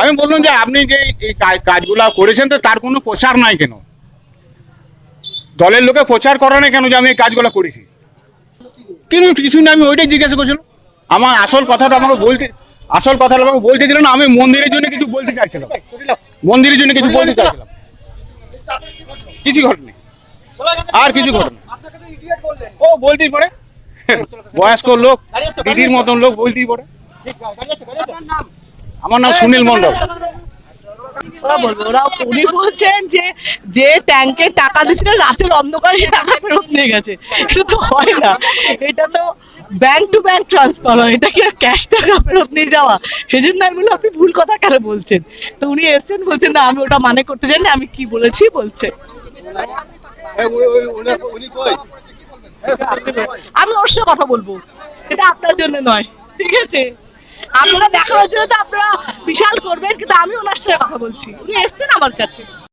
আমি বললাম যে আপনি যে এই কাজগুলো করেছেন তো তার কোনো প্রচার নাই কেন? দলের লোকে প্রচার করে না কেন যে আমি এই কাজগুলো করেছি? কিন্তু কিছু না, আমি ওইটাই জিজ্ঞাসা করছিলাম। আমার আসল কথাটা আমাকে বলতে আসল কথা আমাকে বলতে দিল না, আমি মন্দিরের জন্য কিছু বলতে চাইছিলাম। মন্দিরের জন্য কিছু বলতে চাইছিলাম। কিছু ঘটনা। আর কিছু ঘটনা। ও বলতেই পারে। বয়স্ক লোক দিদির মতন লোক বলতেই পারে। আমার নাম সুনীল মন্ডল ওরা বলব ওরা উনি বলছেন যে যে ট্যাঙ্কের টাকা দিচ্ছিল রাতের অন্ধকারে টাকা ফেরত নিয়ে গেছে। এটা তো হয় না। এটা তো ব্যাংক টু ব্যাংক ট্রান্সফার হয়। এটা কি আর ক্যাশ টাকা ফেরত নিয়ে যাওয়া? সেজন্য আমি বললাম আপনি ভুল কথা কেন বলছেন? তো উনি এসেছেন বলছেন না আমি ওটা মানে করতে চাই না আমি কি বলেছি বলছে। আমি ওর সাথে কথা বলব। এটা আপনার জন্য নয়, ঠিক আছে? আপনারা দেখানোর জন্য তো আপনারা বিশাল করবেন, কিন্তু আমি ওনার সাথে কথা বলছি। উনি এসছেন আমার কাছে।